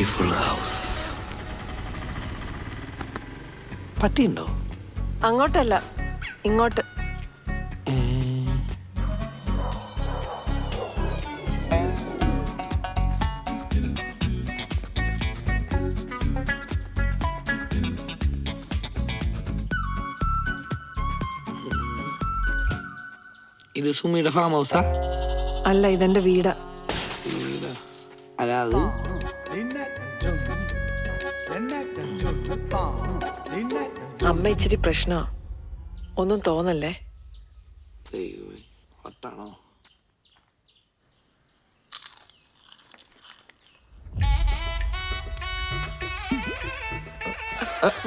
Beautiful house പട്ടിയുണ്ടോ? അങ്ങോട്ടല്ല ഇങ്ങോട്ട്. ഇത് സുമിയുടെ farm ഹൗസാ അല്ല ഇതെന്റെ വീടാ. അല്ല അത് അമ്മ ഇച്ചിരി പ്രശ്നമാ ഒന്നും തോന്നല്ലേ? ദൈവമേ, വട്ടാണോ?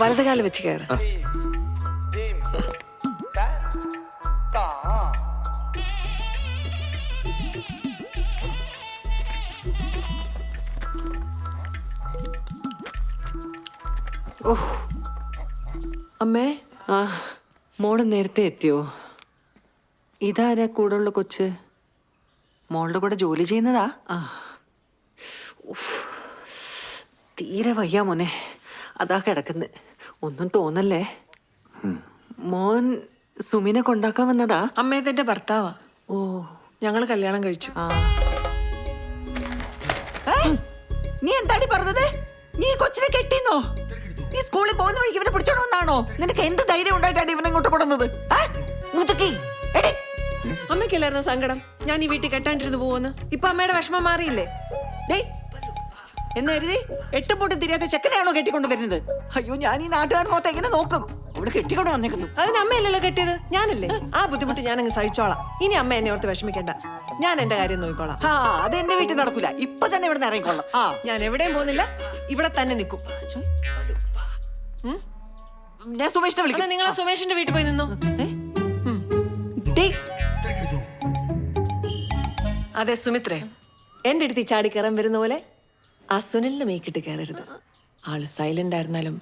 വലത് കാൽ വെച്ച് കയറ്. അമ്മേ? ആ മോൾ നേരത്തെ എത്തിയോ? ഇതാരാ കൂടെയുള്ള കൊച്ച്? മോളുടെ കൂടെ ജോലി ചെയ്യുന്നതാ? ആ. തീരെ വയ്യ മോനെ. അതാ കിടക്കുന്നത് ഒന്നും തോന്നല്ലേ? മോൻ സുമിനെ കൊണ്ടാക്കാൻ വന്നതാ? അമ്മ ഇതെന്റെ ഭർത്താവാ. ഓ. ഞങ്ങൾ കല്യാണം കഴിച്ചു. ആ. നീ എന്താടി പറഞ്ഞത്? നീ കൊച്ചിനെ കെട്ടിന്നോ? നീ സ്കൂളിൽ പോകുന്ന വഴിക്ക് ഇവനെ പിടിച്ചോണമെന്നാണോ നിനക്ക് എന്ത് ധൈര്യം ഉണ്ടായിട്ടാണ് ഇവനെ ഇങ്ങോട്ട് കൊടുന്നത്? മുതുക്കി. എടി. അമ്മയ്ക്കല്ലായിരുന്നു സങ്കടം? ഞാൻ ഈ വീട്ടിൽ കെട്ടാണ്ടിരുന്ന് പോവെന്ന് ഇപ്പൊ അമ്മയുടെ വിഷമം മാറിയില്ലേ? ഡേയ്, എന്ന് കരുതി എട്ടും പൊട്ടും തിരിയാത്ത ചെക്കനെയാണോ കെട്ടിക്കൊണ്ട് വരുന്നത്? അയ്യോ ഞാൻ ഈ നാട്ടുകാർ മൊത്തം എങ്ങനെ നോക്കും? അവിടെ കെട്ടിക്കൊണ്ട് വന്നേക്കുന്നു. അതിന് അമ്മയല്ലല്ലോ കെട്ടിയത്? ഞാനല്ലേ? ആ ബുദ്ധിമുട്ട് ഞാനങ്ങ് അങ്ങ് സഹിച്ചോളാം. ഇനി അമ്മ എന്നെ ഓർത്ത് വിഷമിക്കണ്ട. ഞാൻ എന്റെ കാര്യം നോക്കിക്കോളാം. ആ അത് എന്റെ വീട്ടിൽ നടക്കൂല. ഇപ്പൊ തന്നെ ഇവിടെ നിന്ന് ഇറങ്ങിക്കോളാം ഞാൻ എവിടെയും പോകുന്നില്ല. ഇവിടെ തന്നെ നിൽക്കും. ഞാൻ സുമേഷിനെ വിളിക്കാം. നിങ്ങൾ സുമേഷിന്റെ വീട്ടിൽ പോയി നിന്നു. അതെ സുമിത്രേ. എന്റെ അടുത്ത് ഈ ചാടി കയറാൻ വരുന്ന പോലെ ആ സുനിലിന്റെ മേക്കിട്ട് കയറരുത്. ആൾ സൈലന്റ് ആയിരുന്നാലും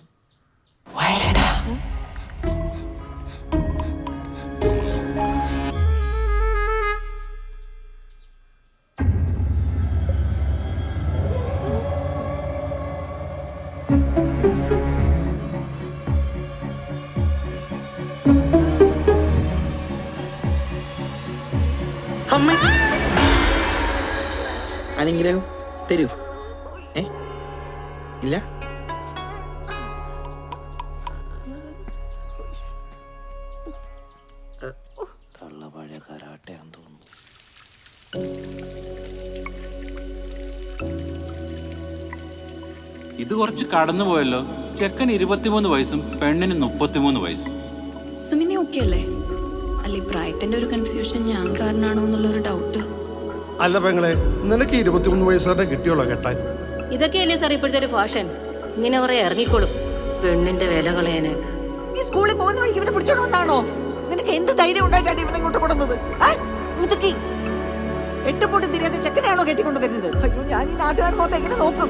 അനുഗ്രഹം തരൂ. ഏ? ഇല്ല? തള്ള പഴയ കരാട്ടയാന്ന് തോന്നുന്നു. ഇത് കുറച്ച് കടന്നു പോയല്ലോ. ചെക്കൻ ഇരുപത്തിമൂന്ന് വയസ്സും പെണ്ണിന് മുപ്പത്തിമൂന്ന് വയസ്സും. സുമിനി ഓക്കെ അല്ലേ? അല്ലെ പ്രായത്തിന്റെ ഒരു കൺഫ്യൂഷൻ ഞാൻ കാരണമാണോ എന്നുള്ളൊരു ഡൗട്ട് അല്ല പെങ്ങളെ നിനക്ക് ഇരുപത്തിമൂന്ന് വയസ്സുകാരനെ കിട്ടിയോളോ കെട്ടാൻ. ഇതൊക്കെയല്ലേ സാർ ഇപ്പോഴത്തെ ഒരു ഫാഷൻ ഇങ്ങനെ കുറെ ഇറങ്ങിക്കോളും. പെണ്ണിന്റെ വില കളയാനായിട്ട്. നീ സ്കൂളിൽ പോകുന്ന വഴിക്ക് ഇവനെ പിടിച്ചോണമെന്നാണോ നിനക്ക് എന്ത് ധൈര്യം ഉണ്ടായിട്ടാണ് ഇവനെ ഇങ്ങോട്ട് കൊണ്ടുവന്നത്? മുതുക്കി എട്ടും പൊട്ടും തിരിയാത്ത ചെക്കനെയാണോ കെട്ടിക്കൊണ്ട് വരുന്നത് അയ്യോ ഞാൻ ഈ നാട്ടുകാർ മൊത്തം എങ്ങനെ നോക്കും?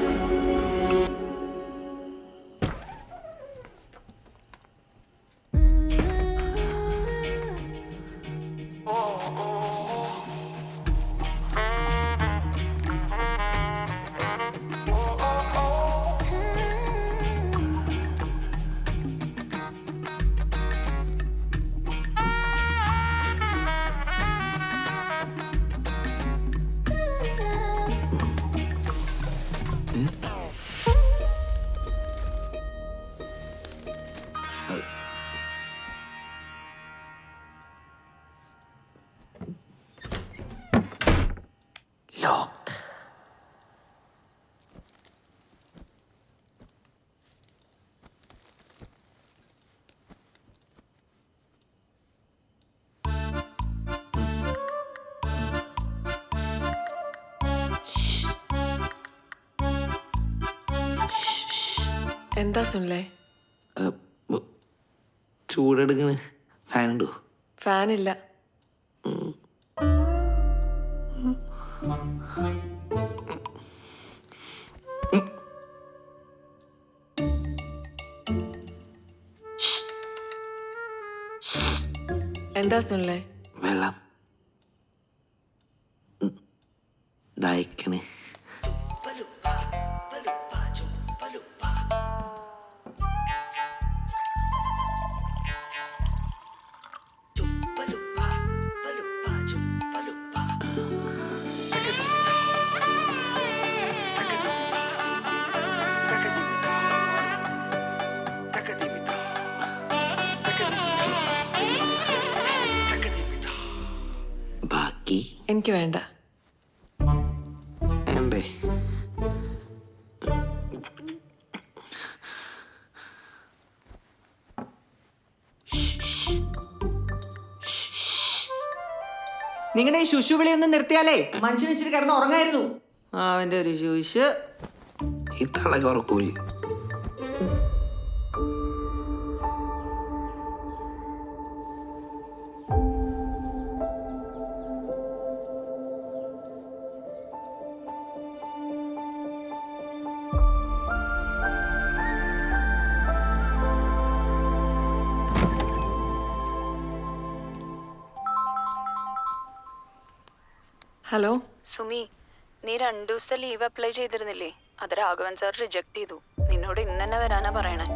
ലോക്ക് എന്താ സുനിലേ ചൂടെടുക്കണ്. ഫാനുണ്ടോ? ഫാനില്ല. എന്താ സുനിലേ? വെള്ളം. ദായിക്കണ് ബാക്കി എനിക്ക് വേണ്ട. വേണ്ടേ? നിങ്ങളുടെ ഈ ശുശു വിളിയൊന്ന് നിർത്തിയാലേ? മനുഷ്യൻ വെച്ചിട്ട് കിടന്ന് ഉറങ്ങായിരുന്നു. അവന്റെ ഒരു ശുശു. ഈ തളക ഉറക്കൂല്ലേ. ഹലോ? സുമി നീ രണ്ടു ദിവസത്തെ ലീവ് അപ്ലൈ ചെയ്തിരുന്നില്ലേ? അത് രാഘവൻ സാർ റിജക്ട് ചെയ്തു. നിന്നോട് ഇന്ന് തന്നെ വരാനാ പറയണേ.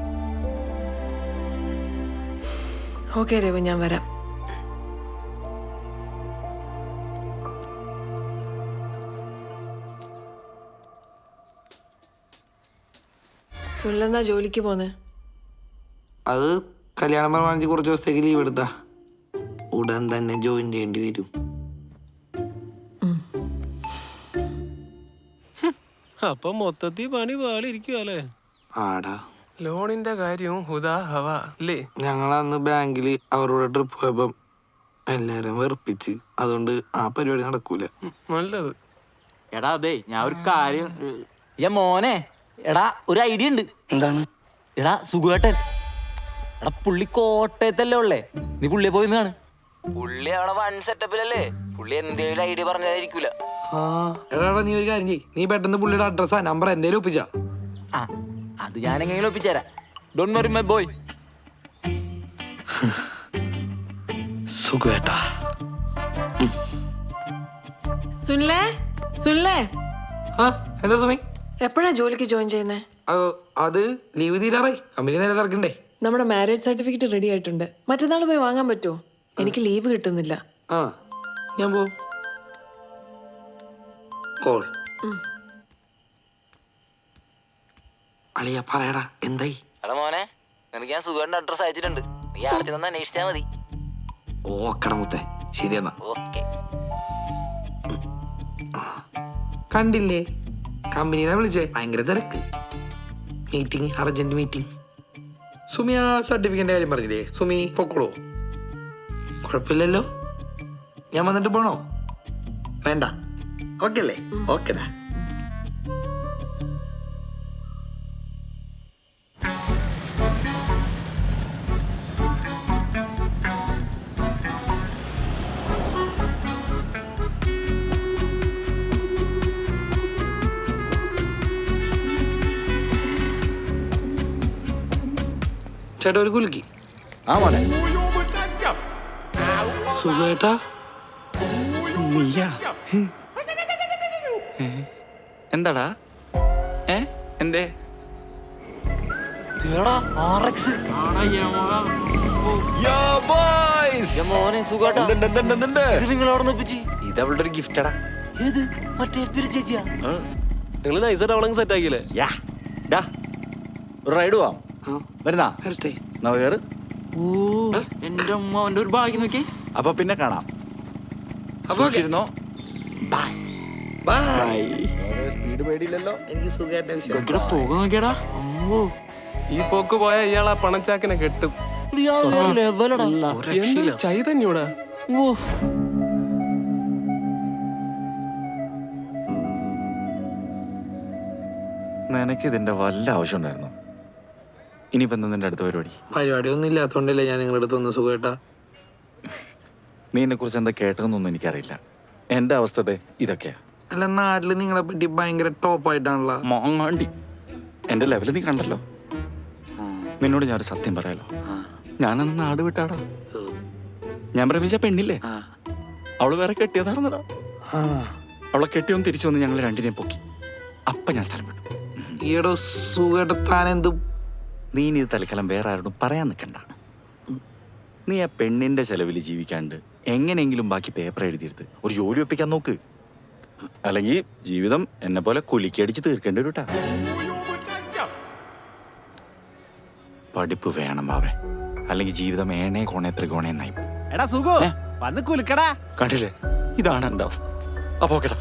ഓക്കെ രവി ഞാൻ വരാം. സുനിലെന്നാ ജോലിക്ക് പോന്നെ? അത് കല്യാണം പറഞ്ഞ് കുറച്ച് ദിവസത്തേക്ക് ലീവ് എടുത്താ. ഉടൻ തന്നെ ജോയിൻ ചെയ്യേണ്ടി വരും. അപ്പൊ മൊത്തത്തിൽ പണി പാളിരിക്കും അല്ലേ ആടാ. ലോണിന്റെ കാര്യവും ഹുദാ ഹവ അല്ലേ? ഞങ്ങൾ അന്ന് ബാങ്കിൽ അവരോട് ട്രിപ്പ് പോയപ്പം എല്ലാരും വെറുപ്പിച്ച്. അതുകൊണ്ട് ആ പരിപാടി നടക്കൂല. നല്ലത്. എടാ അതെ ഞാൻ ഒരു കാര്യം ഏ മോനെ എടാ ഒരു ഐഡിയ ഉണ്ട്. എന്താണ്? എടാ സുഖേട്ടൻ എടാ പുള്ളി കോട്ടയത്തല്ലേ ഉള്ളേ? നീ പുള്ളിയെ പോയി കാണു. പുള്ളി അവിടെ വൺ സെറ്റപ്പിലല്ലേ പുള്ളി എന്തേലും ഐഡിയ പറഞ്ഞതായിരിക്കൂല. എടാ എടാ, നീ ഒരു കാര്യം ചെയ്യ്. നീ പെട്ടെന്ന് പുള്ളിയുടെ അഡ്രസ്സാ നമ്പർ എന്തേലും ഒപ്പിച്ചാ. ആ അത് ഞാൻ എങ്ങനെയും ഒപ്പിച്ചുതരാം ഡോൺ വറി മൈ ബോയ് സുഖേട്ടാ. സുനിലേ സുനിലേ. ആ എന്താ സുമി? എപ്പോഴാ ജോലിക്ക് ജോയിൻ ചെയ്യുന്നേ? അത് അത് ലീവ് തീരാറേ കമ്പനി നേരെ തിരക്കണ്ടേ നമ്മുടെ മാരേജ് സർട്ടിഫിക്കറ്റ് റെഡി ആയിട്ടുണ്ട്. മറ്റന്നാൾ പോയി വാങ്ങാൻ പറ്റുമോ? എനിക്ക് ലീവ് കിട്ടുന്നില്ല. ആ ഞാൻ പോ കോൾ. അളിയ പറയടാ എന്തായി? എടാ മോനെ നിനക്ക് ഞാൻ സുഖേട്ടന്റെ അഡ്രസ് അയച്ചിട്ടുണ്ട്. നീ ആദ്യത്തിൽ ഒന്ന് അന്വേഷിച്ചാ മതി. ഓക്കട മുത്തേ. ശരിയെന്നാ ഓക്കെ. കണ്ടില്ലേ? കമ്പനിനെ വിളിച്ചേ. ഭയങ്കര തിരക്ക്. മീറ്റിംഗ് അർജന്റ് മീറ്റിംഗ് സുമി ആ സർട്ടിഫിക്കറ്റിന്റെ കാര്യം പറഞ്ഞില്ലേ? സുമി പൊക്കോളൂ. കുഴപ്പമില്ലല്ലോ. ഞാൻ വന്നിട്ട് പോണോ? വേണ്ട. ഓക്കെ അല്ലേ ഓക്കെടാ. ചേട്ടാ ഒരു കുലുക്കി ആ മോനെ. സുഖേട്ടാ നീയാ? എന്താടാ? ഏ? എന്തേ? ഒരു ഗിഫ്റ്റടാ. ഏത്? മറ്റേ പേര് ചേച്ചിയാ? നിങ്ങൾ നൈസായിട്ട് അവളങ്ങ് സെറ്റ് ആക്കിയില്ലേ? യാ. ഡാ ഒരു റൈഡ് പോവാം. വരുന്നാ? വരട്ടെ. ഓ എന്റെ അമ്മ അവന്റെ ഒരു ഭാഗ്യം നോക്കി അപ്പൊ പിന്നെ കാണാം. അപ്പൊ ബൈ ബൈ സ്പീഡ് പേടിയില്ലല്ലോ. എനിക്ക് സുഖമായിട്ട് പോകാൻ നോക്കിയടാ. അമ്മോ. ഈ പോക്ക് പോയ ഇയാൾ ആ പണച്ചാക്കിനെ കെട്ടും. ചൈതന്യൂടാ. നിനക്ക് ഇതിന്റെ വല്ല ആവശ്യം ഉണ്ടായിരുന്നു ഇനിയിപ്പോ എന്താ നിന്റെ അടുത്ത പരിപാടി? പരിപാടി ഒന്നും ഇല്ലാത്തോണ്ടല്ലേ ഞാൻ നിങ്ങളുടെ അടുത്ത് ഒന്ന് സുഖേട്ടാ നീ എന്നെ കുറിച്ച് എന്താ കേട്ടതെന്നൊന്നും എനിക്കറിയില്ല. എന്റെ അവസ്ഥ ദേ ഇതൊക്കെയാ. അല്ല നാട്ടിൽ നിങ്ങളെ പറ്റി ഭയങ്കര ടോപ്പായിട്ടാണല്ലോ മോങ്ങാണ്ടി എന്റെ ലെവൽ നീ കണ്ടല്ലോ. നിന്നോട് ഞാനൊരു സത്യം പറയാലോ. ഞാനന്ന് നാട് വിട്ടാടാ. ഞാൻ പ്രമിച്ച പെണ്ണില്ലേ? അവൾ വേറെ കെട്ടിയതാണെന്നടാ. അവളെ കെട്ടിയൊന്ന് തിരിച്ചു വന്ന് ഞങ്ങൾ രണ്ടിനെ പൊക്കി. അപ്പൊ ഞാൻ സ്ഥലം വിട്ടു. ഈയിടെ സുഖേട്ട നീ ഇനി ഇത് തൽക്കാലം വേറെ ആരോടും പറയാൻ നിൽക്കണ്ട നീ ആ പെണ്ണിന്റെ ചെലവിൽ ജീവിക്കാണ്ട് എങ്ങനെയെങ്കിലും ബാക്കി പേപ്പർ എഴുതിയെടുത്ത് ഒരു ജോലി ഒപ്പിക്കാൻ നോക്ക്. അല്ലെങ്കിൽ ജീവിതം എന്നെ പോലെ കുലിക്കടിച്ച് തീർക്കേണ്ടി വരൂട്ടാ. പഠിപ്പ് വേണം ബാവേ അല്ലെങ്കിൽ ജീവിതം ഏണേ കോണേ ത്രികോണേ എന്നായി എടാ സുഖോ വന്ന് കുലുക്കടാ. കണ്ടില്ലേ? ഇതാണ് എന്റെ അവസ്ഥ. അപ്പൊ ഓക്കേടാ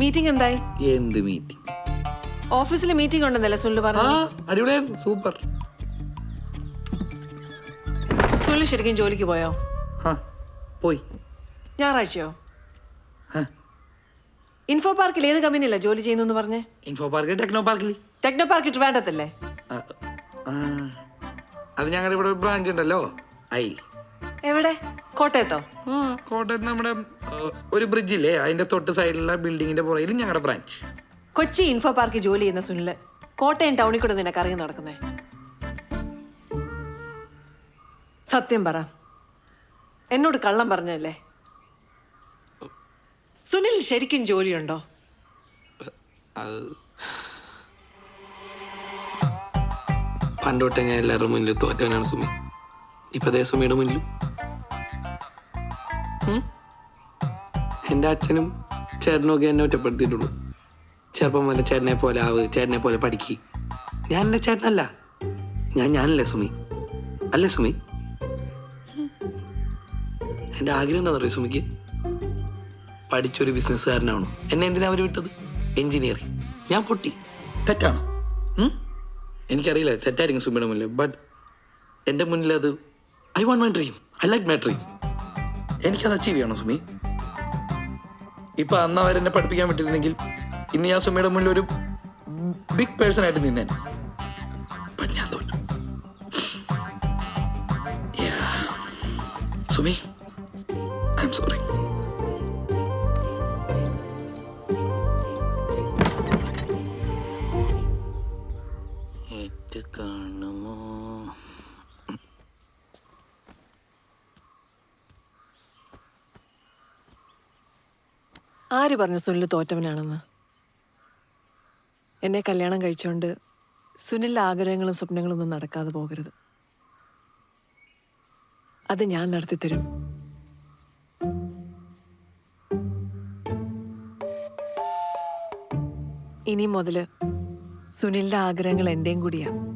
മീറ്റിംഗ് എന്തായി? എന്ത് മീറ്റിംഗ് ഓഫീസിൽ മീറ്റിംഗ് ഉണ്ടെന്നല്ലേ സുനിൽ ആ പറഞ്ഞു അടിപൊളിയായിരുന്നു സൂപ്പർ. സുനിൽ ശരിക്കും ജോലിക്ക് പോയോ? ആ പോയി. ഞായറാഴ്ചയോ? ആ. ഇൻഫോ പാർക്കിൽ ഏത് കമ്പനിയല്ല ജോലി ചെയ്യുന്നു എന്ന് പറഞ്ഞേ ഇൻഫോ പാർക്ക് ടെക്നോ പാർക്കിൽ ടെക്നോ പാർക്ക് ട്രിവാൻഡത്തല്ലേ അത് ഞങ്ങളുടെ ഇവിടെ ബ്രാഞ്ച് ഉണ്ടല്ലോ. ഐ എവിടെ? കോട്ടയത്തോ? ആ കോട്ടയത്ത് നമ്മുടെ ഒരു ഒരു ബ്രിഡ്ജില്ലേ? അതിന്റെ തൊട്ട് സൈഡിലുള്ള ബിൽഡിങ്ങിന്റെ പുറകിൽ ഞങ്ങളുടെ ബ്രാഞ്ച്. കൊച്ചി ഇൻഫോ പാർക്കിൽ ജോലി ചെയ്യുന്ന സുനിൽ കോട്ടയം ടൗണിൽ കൂടെ നിനക്ക് അറിയാൻ നടക്കുന്നേ. സത്യം പറ. എന്നോട് കള്ളം പറഞ്ഞല്ലേ സുനിൽ ശരിക്കും ജോലിയുണ്ടോ? പണ്ടോട്ടെ ഞാൻ എല്ലാവരുടെ മുന്നിൽ തോറ്റവനാണ് സുമി. ഇപ്പൊ അതേ സുമിയുടെ മുന്നിലും? എന്റെ അച്ഛനും ചേട്ടനും ഒക്കെ എന്നെ ഒറ്റപ്പെടുത്തിയിട്ടുള്ളൂ. ചെറുപ്പം മുതലേ ചേട്ടനെ പോലെ ആവ് ചേട്ടനെ പോലെ പഠിക്ക്. ഞാൻ എന്റെ ചേട്ടനല്ല. ഞാൻ ഞാനല്ലേ സുമി? അല്ലേ സുമി? എന്റെ ആഗ്രഹം എന്താണെന്ന് അറിയോ സുമിക്ക്? പഠിച്ചൊരു ബിസിനസ്സുകാരനാണോ എന്നെ എന്തിനാ അവർ വിട്ടത്? എഞ്ചിനീയറിംഗ് ഞാൻ പൊട്ടി. തെറ്റാണോ. എനിക്കറിയില്ല തെറ്റായിരിക്കും സുമിയുടെ മുന്നിൽ ബട്ട് എന്റെ മുന്നിൽ അത് I want my dream. I like my dream. എനിക്കത് അച്ചീവ് ചെയ്യണം സുമി? ഇപ്പൊ അന്ന് അവരെന്നെ പഠിപ്പിക്കാൻ പറ്റിയിരുന്നെങ്കിൽ ഇന്ന് ഞാൻ സുമിയുടെ മുന്നിൽ ഒരു ബിഗ് പേഴ്സൺ ആയിട്ട് നിന്നേനെ. ബട്ട് ഞാൻ തോറ്റു. സുമി ഐ എം സോറി കാണുമോ? ആര് പറഞ്ഞു സുനിൽ തോറ്റവനാണെന്ന്? എന്നെ കല്യാണം കഴിച്ചുകൊണ്ട് സുനിലിന്റെ ആഗ്രഹങ്ങളും സ്വപ്നങ്ങളും ഒന്നും നടക്കാതെ പോകരുത്. അത് ഞാൻ നടത്തിത്തരും. ഇനി മുതൽ സുനിലിന്റെ ആഗ്രഹങ്ങൾ എന്റെയും കൂടിയാ.